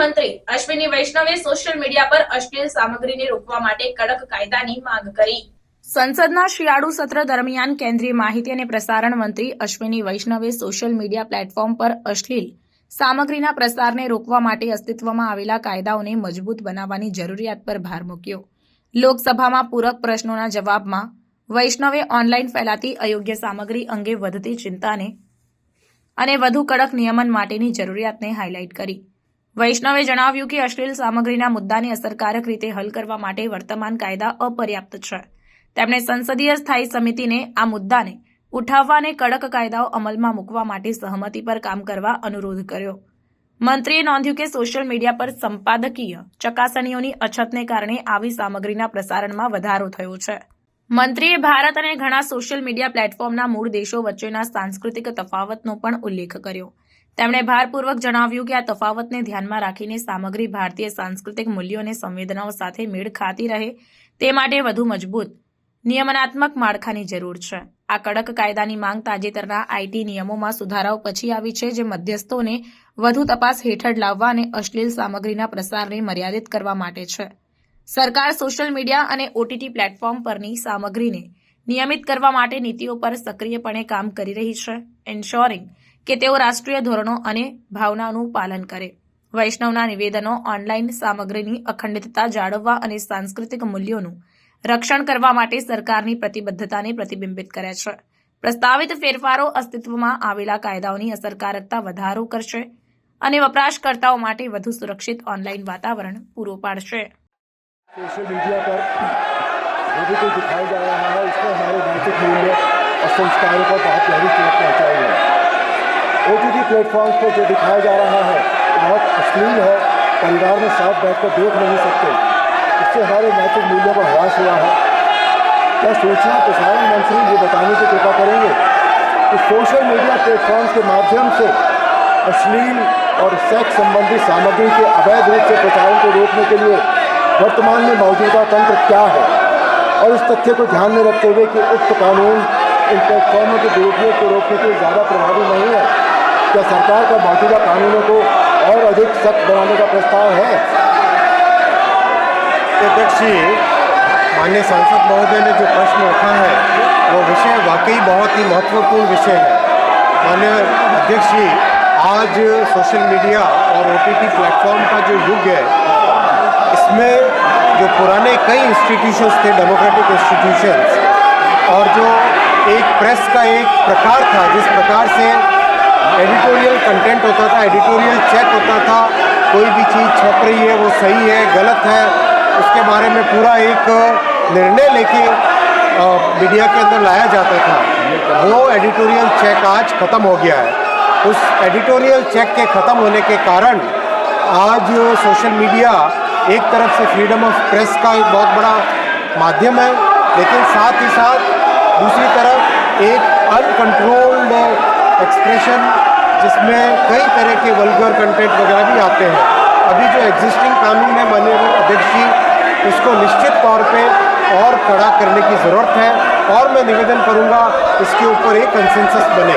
મંત્રી અશ્વિની વૈષ્ણવે social media પર અશ્લીલ સામગ્રીને રોકવા માટે કડક કાયદાની માંગ કરી. સંસદના શિયાળુ સત્ર દરમિયાન કેન્દ્રીય માહિતી અને પ્રસારણ મંત્રી અશ્વિની વૈષ્ણવે સોશિયલ મીડિયા પ્લેટફોર્મ પર અશ્લીલ સામગ્રીના પ્રસારને રોકવા માટે અસ્તિત્વમાં આવેલા કાયદાઓને મજબૂત બનાવવાની જરૂરિયાત પર ભાર મૂક્યો. લોકસભામાં પૂરક પ્રશ્નોના જવાબમાં વૈષ્ણવે ઓનલાઈન ફેલાતી અયોગ્ય સામગ્રી અંગે વધતી ચિંતાને અને વધુ કડક નિયમન માટેની જરૂરિયાતને હાઇલાઇટ કરી. વૈષ્ણવે જણાવ્યું કે અશ્લીલ સામગ્રીના મુદ્દાને અસરકારક રીતે હલ કરવા માટે વર્તમાન કાયદા અપર્યાપ્ત છે. તેમણે સંસદીય સ્થાયી સમિતિને આ મુદ્દાને ઉઠાવવા અને કડક કાયદાઓ અમલમાં મૂકવા માટે સહમતિ પર કામ કરવા અનુરોધ કર્યો. મંત્રીએ નોંધ્યું કે સોશિયલ મીડિયા પર સંપાદકીય ચકાસણીઓની અછતને કારણે આવી સામગ્રીના પ્રસારણમાં વધારો થયો છે. મંત્રીએ ભારત અને ઘણા સોશિયલ મીડિયા પ્લેટફોર્મના મૂળ દેશો વચ્ચેના સાંસ્કૃતિક તફાવતનો પણ ઉલ્લેખ કર્યો. તેમણે ભારપૂર્વક જણાવ્યું કે આ તફાવતને ધ્યાનમાં રાખીને સામગ્રી ભારતીય સાંસ્કૃતિક મૂલ્યો અને સંવેદનાઓ સાથે મેળ ખાતી રહે તે માટે વધુ મજબૂત, નિયમનાત્મક માળખાની જરૂર છે. આ કડક કાયદાની માંગ તાજેતરના આઈટી નિયમોમાં સુધારાઓ પછી આવી છે, જે મધ્યસ્થોને વધુ તપાસ હેઠળ લાવવા અને અશ્લીલ સામગ્રીના પ્રસારને મર્યાદિત કરવા માટે છે. સરકાર સોશિયલ મીડિયા અને ઓટીટી પ્લેટફોર્મ પરની સામગ્રીને નિયમિત કરવા માટે નીતિઓ પર સક્રિયપણે કામ કરી રહી છે. એન્શ્યોરિંગ કે તેઓ રાષ્ટ્રીય ધોરણો અને ભાવનાઓનું પાલન કરે વૈષ્ણવના નિવેદનો ઓનલાઈન સામગ્રીની અખંડિતતા જાળવવા અને સાંસ્કૃતિક મૂલ્યોનું રક્ષણ કરવા માટે સરકારની પ્રતિબદ્ધતાને પ્રતિબિંબિત કરે છે પ્રસ્તાવિત ફેરફારો અસ્તિત્વમાં આવેલા કાયદાઓની અસરકારકતા વધારો કરશે અને વપરાશકર્તાઓ માટે વધુ સુરક્ષિત ઓનલાઈન વાતાવરણ પૂરું પાડશે सोशल मीडिया पर जो भी कुछ दिखाया जा रहा है इसमें हमारे नैतिक मूल्य और संस्कारों पर बहुत गहरी चोट पहुँचाई है ओ टी प्लेटफॉर्म पर जो दिखाया जा रहा है बहुत अश्लील है। परिवार में साथ बैठ कर देख नहीं सकते। इससे हमारे नैतिक मूल्यों पर ह्रास हुआ है। क्या सूचना प्रसारण मंत्री ये बताने की कृपा करेंगे कि सोशल मीडिया प्लेटफॉर्म के माध्यम से अश्लील और सेक्स संबंधी सामग्री के अवैध रूप से प्रचारण को रोकने के लिए वर्तमान में मौजूदा तंत्र क्या है? और इस तथ्य को ध्यान में रखते हुए कि उक्त कानून इन प्लेटफॉर्मों के दुरुपयोग को रोकने के ज़्यादा प्रभावी नहीं है। क्या सरकार का मौजूदा कानूनों को और अधिक सख्त बनाने का प्रस्ताव है? अध्यक्ष जी माननीय सांसद महोदय ने जो प्रश्न रखा है, वो विषय वाकई बहुत ही महत्वपूर्ण विषय है। माननीय अध्यक्ष जी आज सोशल मीडिया और ओ टी प्लेटफॉर्म का जो युग है, इसमें जो पुराने कई इंस्टीट्यूशंस थे डेमोक्रेटिक इंस्टीट्यूशंस और जो एक प्रेस का एक प्रकार था, जिस प्रकार से एडिटोरियल कंटेंट होता था एडिटोरियल चेक होता था। कोई भी चीज़ छप रही है, वो सही है, गलत है, उसके बारे में पूरा एक निर्णय लेके मीडिया के अंदर लाया जाता था। वो एडिटोरियल चेक आज ख़त्म हो गया है। उस एडिटोरियल चेक के ख़त्म होने के कारण आज सोशल मीडिया एक तरफ़ से फ्रीडम ऑफ़ प्रेस का एक बहुत बड़ा माध्यम है, लेकिन साथ ही साथ दूसरी तरफ़ एक अनकंट्रोल्ड एक्सप्रेशन जिसमें कई तरह के वल्गर कंटेंट वगैरह भी आते हैं। अभी जो एग्जिस्टिंग कानून है माननीय अध्यक्ष जी, उसको निश्चित तौर पे और कड़ा करने की ज़रूरत है और मैं निवेदन करूँगा इसके ऊपर एक कंसेंसस बने।